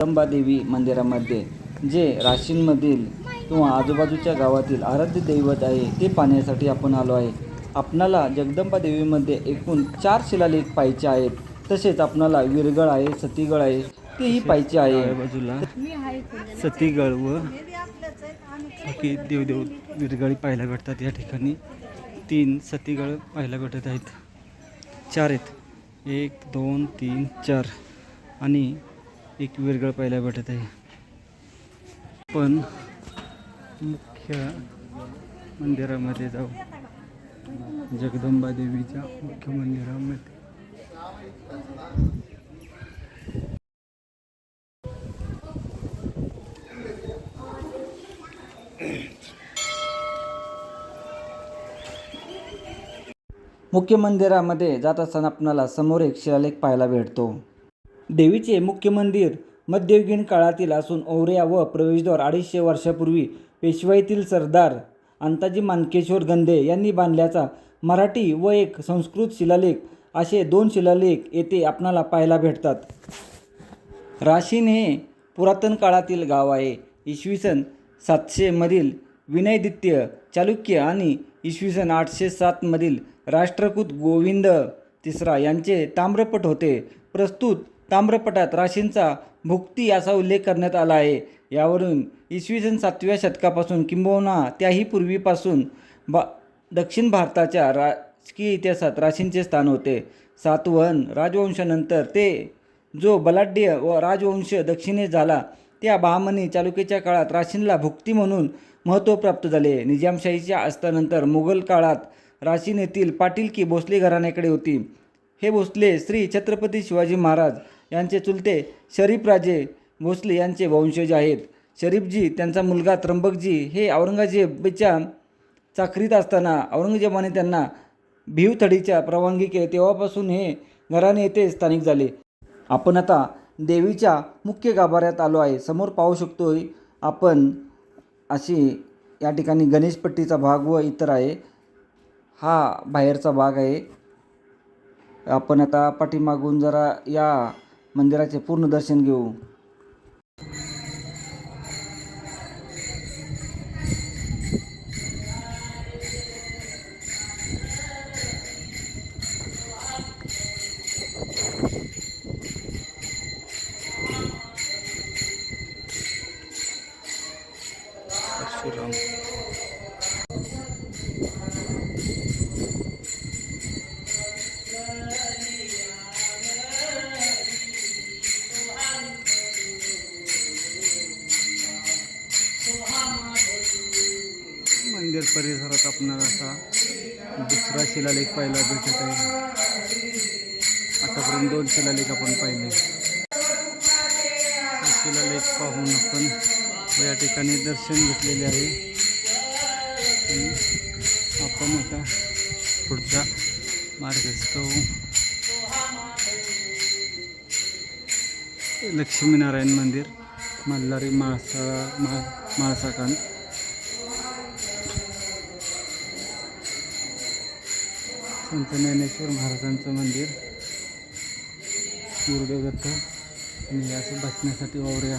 जगदंबादेवी मंदिरामध्ये जे राशींमधील किंवा आजूबाजूच्या गावातील आराध्य दैवत आहे ते पाहण्यासाठी आपण आलो आहे. आपणाला जगदंबा देवीमध्ये एकूण चार शिलालेख पाहिजे आहेत. तसेच आपणाला विरगळ आहे सतीगळ आहे तेही पाहिजे आहे. बाजूला सतीगळ व बाकी देवदेव विरगळी पाहायला भेटतात. या ठिकाणी तीन सतीगळ पाहायला भेटत आहेत. चार आहेत. एक दोन तीन चार आणि एक वेगळं पाहायला भेटत आहे. पण मुख्य मंदिरामध्ये जाऊ. जगदंबा देवीच्या मुख्य मंदिरामध्ये. मुख्य मंदिरामध्ये जात असताना आपणाला समोर एक शिलालेख पाहायला भेटतो. देवीचे मुख्य मंदिर मध्ययुगीन काळातील असून ओवऱ्या व प्रवेशद्वार अडीचशे वर्षापूर्वी पेशवाईतील सरदार अंताजी मानकेश्वर गंधे यांनी बांधल्याचा मराठी व एक संस्कृत शिलालेख असे दोन शिलालेख येथे आपणाला पाहायला भेटतात. राशीन हे पुरातन काळातील गाव आहे. इसवी सन सातशेमधील विनयदित्य चालुक्य आणि इसवी सन आठशे सातमधील राष्ट्रकूत गोविंद तिसरा यांचे ताम्रपट होते. प्रस्तुत ताम्रपटात राशींचा भुक्ती असा उल्लेख करण्यात आला आहे. यावरून इसवी सन सातव्या शतकापासून किंबहुना त्याही पूर्वीपासून बा दक्षिण भारताच्या राजकीय इतिहासात राशींचे स्थान होते. सातवहन राजवंशानंतर ते जो बलाढ्य व राजवंश दक्षिणे झाला त्या बहामनी चालुक्याच्या काळात राशींला भुक्ती म्हणून महत्त्व प्राप्त झाले. निजामशाहीच्या अस्तानंतर मुघल काळात राशीन येथील पाटीलकी भोसले घराण्याकडे होती. हे भोसले श्री छत्रपती शिवाजी महाराज यांचे चुलते शरीफराजे भोसले यांचे वंशज आहेत. शरीफजी त्यांचा मुलगा त्र्यंबकजी हे औरंगजेबच्या चाकरीत असताना औरंगजेबाने त्यांना भिवथडीच्या परवानगी केली. तेव्हापासून हे घराणे येथे स्थानिक झाले. आपण आता देवीच्या मुख्य गाभाऱ्यात आलो आहे. समोर पाहू शकतो आपण अशी या ठिकाणी गणेशपट्टीचा भाग व इतर आहे. हा बाहेरचा भाग आहे. आपण आता पाठीमागून जरा या मंदिराचे पूर्ण दर्शन घेऊ. मंदिर परिसरात आपणाला असा दुसरा शिलालेख पाहायला भेटत आहे. आतापर्यंत दोन शिलालेख आपण पाहिले. शिलालेख पाहून आपण या ठिकाणी दर्शन घेतलेले आहे. आपण आता पुढचा मार्गस्थ लक्ष्मीनारायण मंदिर मल्हारी माळसा मा माळसाकांत संत ज्ञानेश्वर महाराजांचं मंदिर गुरुदेवदत्त आणि असं बसण्यासाठी वावऱ्या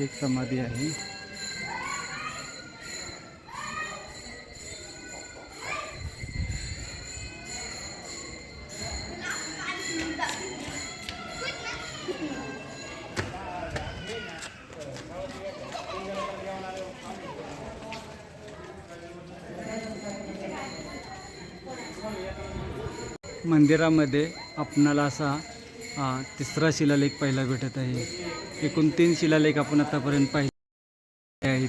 एक समाधी आहे. मंदिरामध्ये आपणाला असा तिसरा शिलालेख पाहायला भेटत आहे. एकूण तीन शिलालेख आपण आतापर्यंत पाहिले आहेत.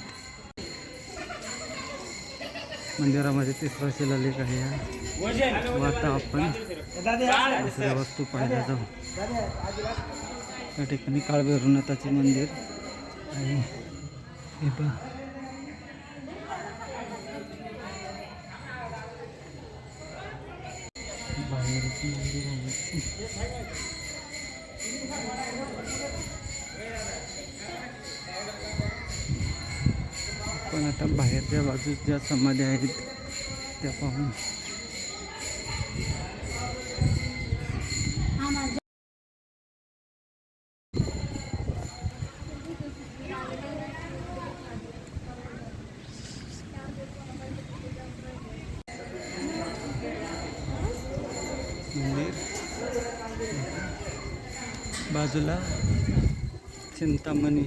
मंदिरामध्ये तिसरा शिलालेख आहे. व आता आपण दुसऱ्या वस्तू पाहायला जाऊ. या ठिकाणी काळभैरवनाथाचे मंदिर आहे. हे पहा बाहेरचं मंदिर आहे पण आता बाहेरच्या बाजूस ज्या समाध्या आहेत त्या पाहून मंदिर बाजूला चिंतामणी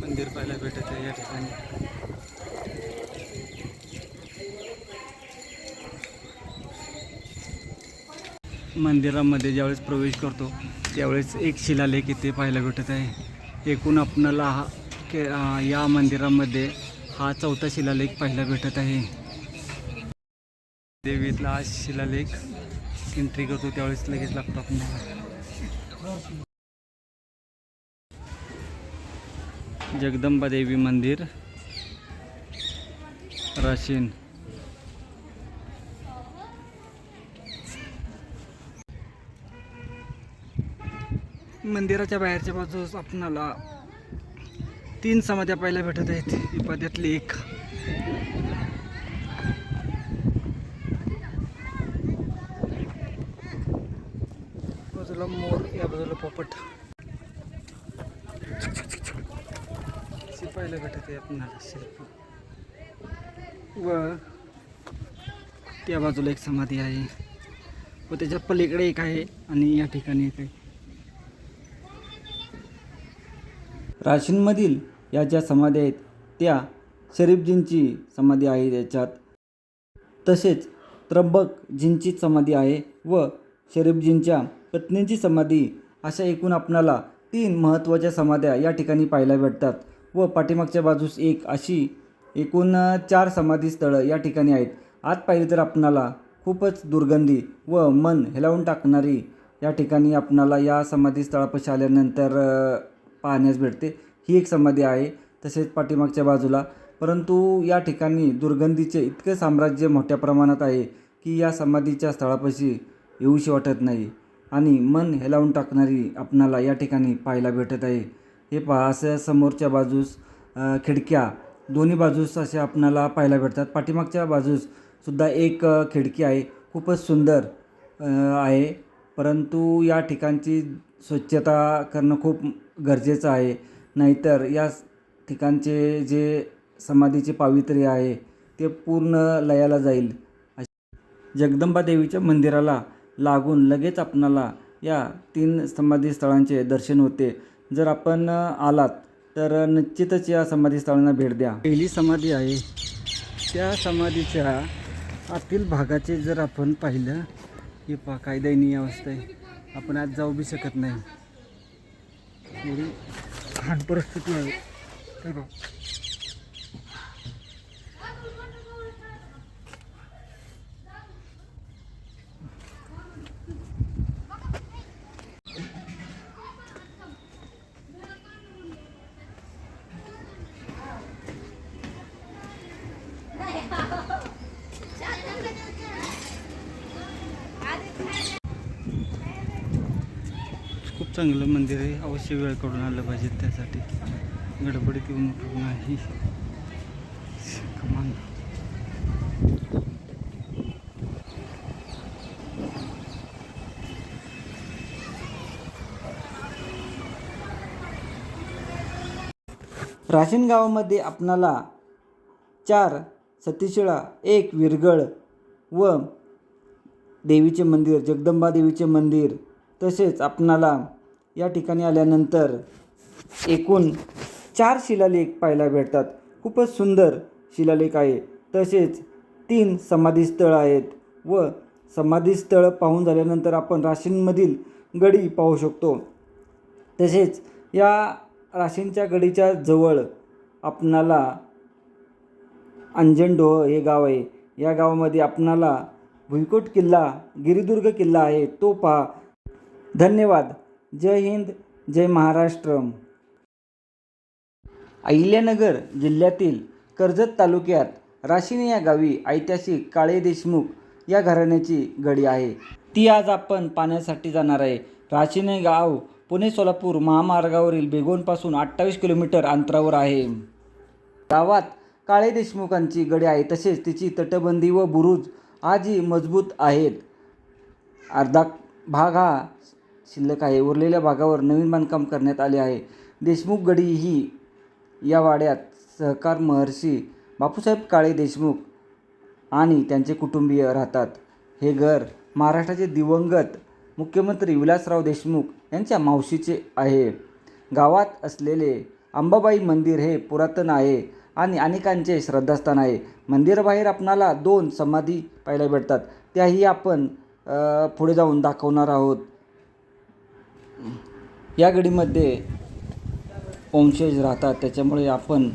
मंदिर पाहायला भेटत आहे या ठिकाणी. मंदिरामध्ये ज्यावेळेस प्रवेश करतो त्यावेळेस एक शिलालेख इथे पाहायला भेटत आहे. एकूण आपणाला हा के या मंदिरामध्ये हा चौथा शिलालेख पाहायला भेटत आहे. देवीतला हा शिलालेख एंट्री करतो त्यावेळेस लगेच लागतो आपल्याला जगदंबा देवी मंदिर राशीन. मंदिराच्या बाहेरच्या बाजूस आपणाला तीन समाध्या पाहायला भेटत आहेत. इपाद्यातली एक बाजूला मोर या बाजूला पोपट. शिपायला भेटत आहे आपणाला शिल्प व त्या बाजूला एक समाधी आहे. व त्याच्या पलीकडे एक आहे आणि या ठिकाणी एक आहे. राशींमधील या ज्या समाधी आहेत त्या शरीफजींची समाधी आहे त्याच्यात. तसेच त्र्यंबकजींची समाधी आहे व शरीफजींच्या पत्नींची समाधी अशा एकूण आपणाला तीन महत्त्वाच्या समाध्या या ठिकाणी पाहायला भेटतात व पाठीमागच्या बाजूस एक अशी एकूण चार समाधी स्थळं या ठिकाणी आहेत. आत पाहिली तर आपणाला खूपच दुर्गंधी व मन हेलावून टाकणारी या ठिकाणी आपणाला या समाधी स्थळापाशी आल्यानंतर पाहण्यास भेटते. ही एक समाधी आहे तसेच पाठीमागच्या बाजूला. परंतु या ठिकाणी दुर्गंधीचे इतके साम्राज्य मोठ्या प्रमाणात आहे की या समाधीच्या स्थळापाशी येऊशी वाटत नाही. आणि मन हेलावून टाकणारी आपणाला या ठिकाणी पाहायला भेटत आहे. हे पहा असं समोरच्या बाजूस खिडक्या. दोन्ही बाजूस असे आपणाला पाहायला भेटतात. पाठीमागच्या बाजूस सुद्धा एक खिडकी आहे. खूपच सुंदर आहे. परंतु या ठिकाणची स्वच्छता करणं खूप गरजेचं आहे. नाहीतर या ठिकाणचे जे समाधीचे पावित्र्य आहे ते पूर्ण लयाला जाईल. जगदंबा देवीच्या मंदिराला लागून लगेच आपणाला या तीन समाधी स्थळांचे दर्शन होते. जर आपण आलात तर निश्चितच या समाधी स्थळांना भेट द्या. पहिली समाधी आहे. त्या समाधीच्या आतील भागाचे जर आपण पाहिलं की पा काय दयनीय अवस्था आहे. आपण आज जाऊ बी शकत नाही. एवढी घाण परिस्थिती आहे. चांगलं मंदिर आहे. अवश्य वेळ काढून आलं पाहिजे त्यासाठी. गडबडीत येऊन उपयोग नाही. कमान राशीन गावामध्ये आपणाला चार सतीशिळा एक विरगळ व देवीचे मंदिर जगदंबा देवीचे मंदिर तसेच आपणाला या ठिकाणी आल्यानंतर एकूण चार शिलालेख पाहायला भेटतात. खूपच सुंदर शिलालेख आहे. तसेच तीन समाधीस्थळं आहेत व समाधीस्थळं पाहून झाल्यानंतर आपण राशींमधील गडी पाहू शकतो. तसेच या राशींच्या गडीच्या जवळ आपणाला अंजनडोह हे गाव आहे. या गावामध्ये आपणाला भुईकोट किल्ला गिरिदुर्ग किल्ला आहे. तो पहा. धन्यवाद. जय हिंद जय महाराष्ट्र अहिल्यानगर जिल्ह्यातील कर्जत तालुक्यात राशिनी या गावी ऐतिहासिक काळे देशमुख या घराण्याची गडी आहे. ती आज आपण पाण्यासाठी जाणार आहे. राशिनी गाव पुणे सोलापूर महामार्गावरील बेगोनपासून अठ्ठावीस किलोमीटर अंतरावर आहे. गावात काळे देशमुखांची गडी आहे. तसेच तिची तटबंदी व बुरुज आजही मजबूत आहेत. अर्धा भाग हा शिल्लक आहे. उरलेल्या भागावर नवीन बांधकाम करण्यात आले आहे. देशमुख गडी ही या वाड्यात सहकार महर्षी बापूसाहेब काळे देशमुख आणि त्यांचे कुटुंबीय राहतात. हे घर महाराष्ट्राचे दिवंगत मुख्यमंत्री विलासराव देशमुख यांच्या मावशीचे आहे. गावात असलेले अंबाबाई मंदिर हे पुरातन आहे आणि अनेकांचे श्रद्धास्थान आहे. मंदिराबाहेर आपणाला दोन समाधी पाहायला भेटतात त्याही आपण पुढे जाऊन दाखवणार आहोत. या गडीमध्ये वंशज राहतात त्याच्यामुळे आपण